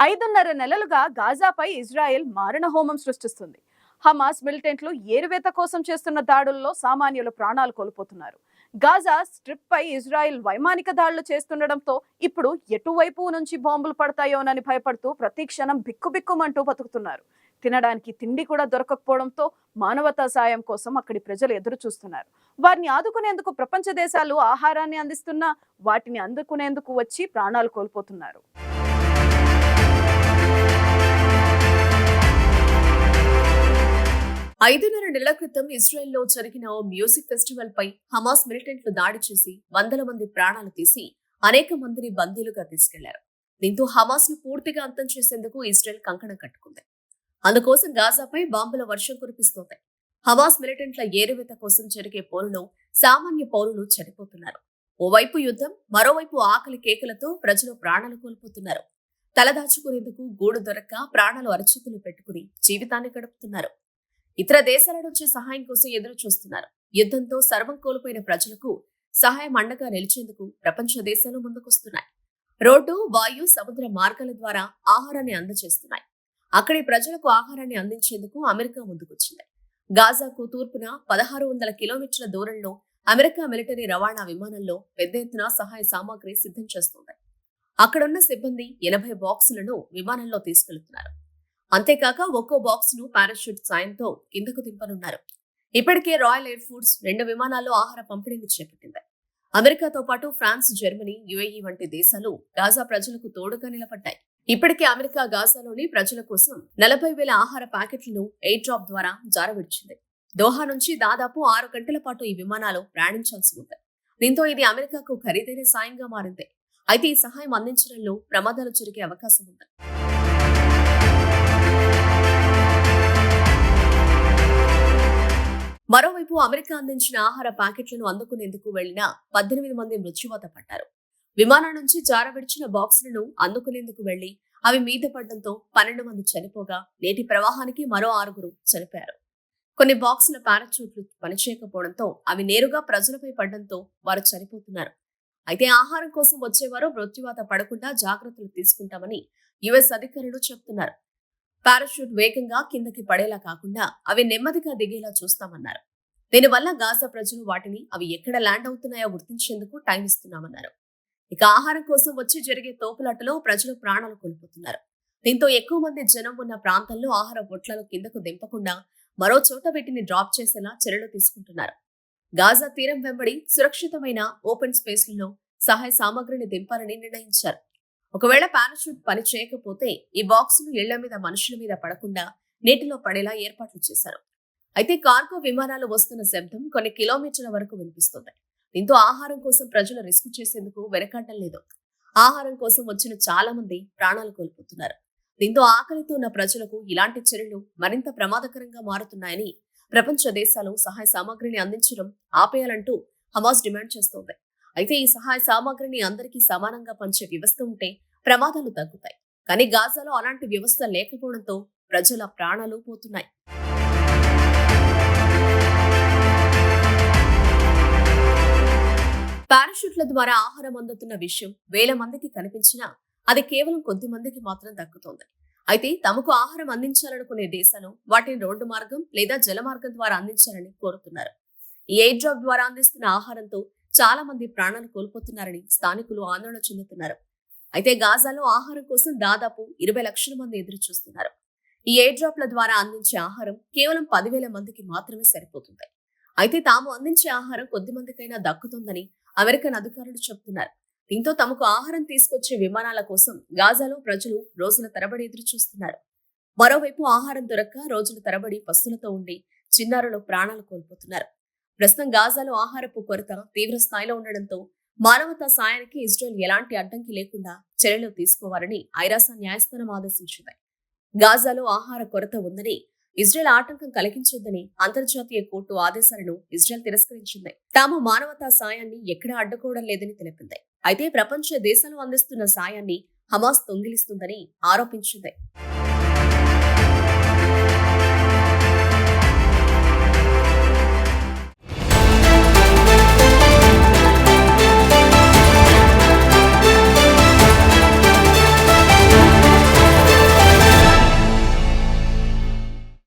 ఐదున్నర నెలలుగా గాజాపై ఇజ్రాయెల్ మారణ హోమం సృష్టిస్తుంది. హమాస్ మిలిటెంట్లు ఏరువేత కోసం చేస్తున్న దాడుల్లో సామాన్యులు ప్రాణాలు కోల్పోతున్నారు. గాజా స్ట్రిప్ పై ఇజ్రాయెల్ వైమానిక దాడులు చేస్తుండటంతో ఇప్పుడు ఎటువైపు నుంచి బాంబులు పడతాయోనని భయపడుతూ ప్రతి క్షణం బిక్కుబిక్కుమంటూ బతుకుతున్నారు. తినడానికి తిండి కూడా దొరకకపోవడంతో మానవతా సాయం కోసం అక్కడి ప్రజలు ఎదురు చూస్తున్నారు వారిని ఆదుకునేందుకు ప్రపంచ దేశాలు ఆహారాన్ని అందిస్తున్నా వాటిని అందుకునేందుకు వచ్చి ప్రాణాలు కోల్పోతున్నారు. ఐదున్నర నెలల క్రితం ఇజ్రాయెల్లో జరిగిన ఓ మ్యూజిక్ ఫెస్టివల్ పై హమాస్ మిలిటెంట్లు దాడి చేసి వందల మంది ప్రాణాలు తీసి అనేక మందిని బందీలుగా తీసుకెళ్ళారు. దీంతో హమాస్ను పూర్తిగా అంతం చేసేందుకు ఇజ్రాయెల్ కంకణం కట్టుకుంది. అందుకోసం గాజాపై బాంబుల వర్షం కురిపిస్తోంది. హమాస్ మిలిటెంట్ల ఏరువేత కోసం జరిగే పోరులో సామాన్య పౌరులు చనిపోతున్నారు. ఓవైపు యుద్ధం మరోవైపు ఆకలి కేకలతో ప్రజలు ప్రాణాలు కోల్పోతున్నారు. తలదాచుకునేందుకు గూడు దొరక్క ప్రాణాలు అరచేతులు పెట్టుకుని జీవితాన్ని గడుపుతున్నారు. ఇతర దేశాల నుంచి సహాయం కోసం ఎదురు చూస్తున్నారు. యుద్ధంతో సర్వం కోల్పోయిన ప్రజలకు సహాయం అండగా నిలిచేందుకు ప్రపంచ దేశాలు ముందుకొస్తున్నాయి. రోడ్డు వాయు సముద్ర మార్గాల ద్వారా ఆహారాన్ని అందజేస్తున్నాయి. అక్కడి ప్రజలకు ఆహారాన్ని అందించేందుకు అమెరికా ముందుకొచ్చింది. గాజాకు తూర్పున పదహారు వందల కిలోమీటర్ల దూరంలో అమెరికా మిలిటరీ రవాణా విమానంలో పెద్ద ఎత్తున సహాయ సామాగ్రి సిద్ధం చేస్తోంది. అక్కడున్న సిబ్బంది ఎనభై బాక్సులను విమానంలో తీసుకెళ్తున్నారు. అంతేకాక ఒక్కో బాక్స్ను పారాషూట్ సాయంతో కిందకు దింపనున్నారు. ఇప్పటికే రాయల్ ఎయిర్ ఫోర్స్ రెండు విమానాల్లో ఆహార పంపిణీని చేపట్టింది. అమెరికాతో పాటు ఫ్రాన్స్ జర్మనీ యుఏఈ వంటి దేశాలు గాజా ప్రజలకు తోడుగా నిలబడ్డాయి. ఇప్పటికే అమెరికా గాజాలోని ప్రజల కోసం నలభై వేల ఆహార ప్యాకెట్లను ఎయిర్ డ్రాప్ ద్వారా జారవిడిచింది. దోహా నుంచి దాదాపు ఆరు గంటల పాటు ఈ విమానాలు ప్రయాణించాల్సి ఉంది. దీంతో ఇది అమెరికాకు ఖరీదైన సాయంగా మారింది. అయితే ఈ సహాయం అందించడంలో ప్రమాదాలు జరిగే అవకాశం ఉంది. మరోవైపు అమెరికా అందించిన ఆహార ప్యాకెట్లను అందుకునేందుకు వెళ్ళిన పద్దెనిమిది మంది మృత్యువాత పడ్డారు. విమానం నుంచి జారవిడిచిన బాక్సులను అందుకునేందుకు వెళ్ళి అవి మీద పడడంతో పన్నెండు మంది చనిపోగా నేటి ప్రవాహానికి మరో ఆరుగురు చనిపోయారు. కొన్ని బాక్సుల పారాచూట్లు పనిచేయకపోవడంతో అవి నేరుగా ప్రజలపై పడడంతో వారు చనిపోతున్నారు. అయితే ఆహారం కోసం వచ్చేవారు మృత్యువాత పడకుండా జాగ్రత్తలు తీసుకుంటామని యుఎస్ అధికారులు చెప్తున్నారు. పారాషూట్ వేగంగా కిందకి పడేలా కాకుండా అవి నెమ్మదిగా దిగేలా చూస్తామన్నారు. దీనివల్ల గాజా ప్రజలు వాటిని అవి ఎక్కడ ల్యాండ్ అవుతున్నాయో గుర్తించేందుకు టైం ఇస్తున్నామన్నారు. ఇక ఆహారం కోసం వచ్చి జరిగే తోపులాటలో ప్రజలు ప్రాణాలు కోల్పోతున్నారు. దీంతో ఎక్కువ మంది జనం ఉన్న ప్రాంతాల్లో ఆహార బొట్లను కిందకు దింపకుండా మరో చోట వీటిని డ్రాప్ చేసేలా చర్యలు తీసుకుంటున్నారు. గాజా తీరం వెంబడి సురక్షితమైన ఓపెన్ స్పేస్లలో సహాయ సామాగ్రిని దింపాలని నిర్ణయించారు. ఒకవేళ పారాషూట్ పని చేయకపోతే ఈ బాక్సులు ఇళ్ళ మీద మనుషుల మీద పడకుండా నీటిలో పడేలా ఏర్పాట్లు చేశారు. అయితే కార్గో విమానాలు వస్తున్న శబ్దం కొన్ని కిలోమీటర్ల వరకు వినిపిస్తుంది. దీంతో ఆహారం కోసం ప్రజలు రిస్క్ చేసేందుకు వెనకాడడం లేదు. ఆహారం కోసం వచ్చిన చాలా మంది ప్రాణాలు కోల్పోతున్నారు. దీంతో ఆకలితో ఉన్న ప్రజలకు ఇలాంటి చర్యలు మరింత ప్రమాదకరంగా మారుతున్నాయని ప్రపంచ దేశాలు సహాయ సామాగ్రిని అందించడం ఆపేయాలంటూ హమాస్ డిమాండ్ చేస్తోంది. అయితే ఈ సహాయ సామాగ్రిని అందరికీ సమానంగా పంచే వ్యవస్థ ఉంటే ప్రమాదాలు తగ్గుతాయి. కానీ గాజాలో అలాంటి వ్యవస్థ లేకపోవడంతో ప్రజల ప్రాణాలు పోతున్నాయి. పారాషూట్ల ద్వారా ఆహారం అందుతున్న విషయం వేల మందికి కనిపించినా అది కేవలం కొద్ది మందికి మాత్రం దక్కుతోంది అయితే తమకు ఆహారం అందించాలనుకునే దేశాలు వాటిని రోడ్డు మార్గం లేదా జల మార్గం ద్వారా అందించాలని కోరుతున్నారు. ఈ ఎయిర్ డ్రాప్ ద్వారా అందిస్తున్న ఆహారంతో చాలా మంది ప్రాణాలు కోల్పోతున్నారని స్థానికులు ఆందోళన చెందుతున్నారు. అయితే గాజాలో ఆహారం కోసం దాదాపు ఇరవై లక్షల మంది ఎదురు చూస్తున్నారు ఈ ఎయిర్ డ్రాప్ల ద్వారా అందించే ఆహారం కేవలం పదివేల మందికి మాత్రమే సరిపోతుంది. అయితే తాము అందించే ఆహారం కొద్ది మందికైనా దక్కుతుందని అమెరికన్ అధికారులు చెబుతున్నారు దీంతో తమకు ఆహారం తీసుకొచ్చే విమానాల కోసం గాజాలో ప్రజలు రోజుల తరబడి ఎదురు చూస్తున్నారు మరోవైపు ఆహారం దొరక్క రోజుల తరబడి పస్తులతో ఉండి చిన్నారులు ప్రాణాలు కోల్పోతున్నారు. ప్రస్తుతం గాజాలో ఆహారపు కొరత తీవ్ర స్థాయిలో ఉండడంతో మానవతా సాయానికి ఇజ్రాయెల్ ఎలాంటి అడ్డంకి లేకుండా చర్యలు తీసుకోవాలని ఐరాసా న్యాయస్థానం ఆదేశించింది. గాజాలో ఆహార కొరత ఉందని ఇజ్రాయెల్ ఆటంకం కలిగించొద్దని అంతర్జాతీయ కోర్టు ఆదేశాలను ఇజ్రాయెల్ తిరస్కరించింది. తాము మానవతా సాయాన్ని ఎక్కడా అడ్డుకోవడం లేదని తెలిపింది. అయితే ప్రపంచ దేశాలు అందిస్తున్న సాయాన్ని హమాస్ తొంగిలిస్తుందని ఆరోపించింది.